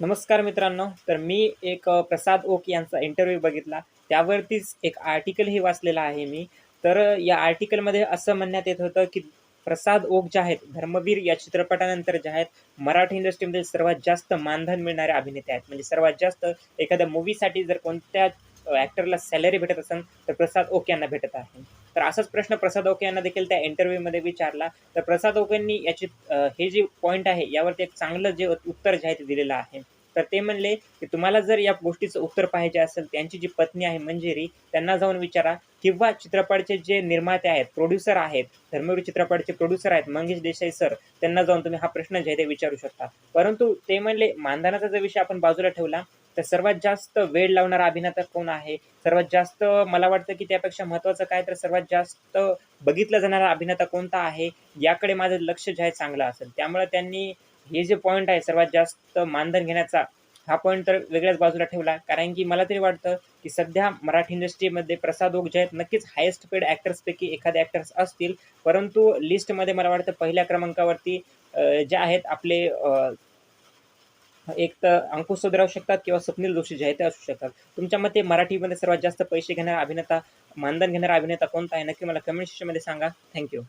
नमस्कार मित्रांनो तर मी एक प्रसाद ओक यांचा इंटरव्ह्यू बघितला. त्यावरतीच एक आर्टिकलही वाचलेला आहे मी. तर या आर्टिकलमध्ये असं म्हणण्यात येत होतं की प्रसाद ओक जे आहेत धर्मवीर या चित्रपटानंतर जे आहेत मराठी इंडस्ट्रीमध्ये सर्वात जास्त मानधन मिळणारे अभिनेते आहेत. म्हणजे सर्वात जास्त एखाद्या मूवीसाठी जर कोणत्या ॲक्टरला सॅलरी भेटत असेल तर प्रसाद ओके यांना भेटत आहे. तर असाच प्रश्न प्रसाद ओके यांना देखील त्या इंटरव्ह्यूमध्ये विचारला. तर प्रसाद ओकेंनी याची हे जे पॉईंट आहे यावरती एक चांगलं जे उत्तर जे आहे ते दिलेलं आहे. तर ते म्हणले की तुम्हाला जर या गोष्टीचं उत्तर पाहिजे असेल त्यांची जी पत्नी आहे मंजिरी त्यांना जाऊन विचारा. किंवा चित्रपटाचे जे निर्माते आहेत प्रोड्युसर आहेत धर्मवीर चित्रपटाचे प्रोड्युसर आहेत मंगेश देसाई सर त्यांना जाऊन तुम्ही हा प्रश्न जे आहे ते विचारू शकता. परंतु ते म्हणले मानधनाचा जर विषय आपण बाजूला ठेवला तर सर्वात जास्त वेळ लावणारा अभिनेता कोण आहे? सर्वात जास्त मला वाटतं की त्यापेक्षा महत्त्वाचं काय तर सर्वात जास्त बघितला जाणारा अभिनेता कोणता आहे याकडे माझं लक्ष जे आहे चांगलं असेल. त्यामुळे त्यांनी हे जे पॉईंट आहे सर्वात जास्त मानधन घेण्याचा हा पॉईंट तर वेगळ्याच बाजूला ठेवला. कारण की मला तरी वाटतं की सध्या मराठी इंडस्ट्रीमध्ये प्रसाद ओक जे आहेत. नक्कीच हायेस्ट पेड ॲक्टर्सपैकी एखादे ॲक्टर्स असतील. परंतु लिस्टमध्ये मला वाटतं पहिल्या क्रमांकावरती जे आहेत आपले एक तर अंकुश सोद शकतात किंवा स्वप्नील जोशी जे आहे ते असू शकतात. तुमच्या मते मराठीमध्ये सर्वात जास्त पैसे घेणारा अभिनेता मानधन घेणारा अभिनेता कोणता आहे? नक्की मला कमेंट सेक्शनमध्ये सांगा. थँक्यू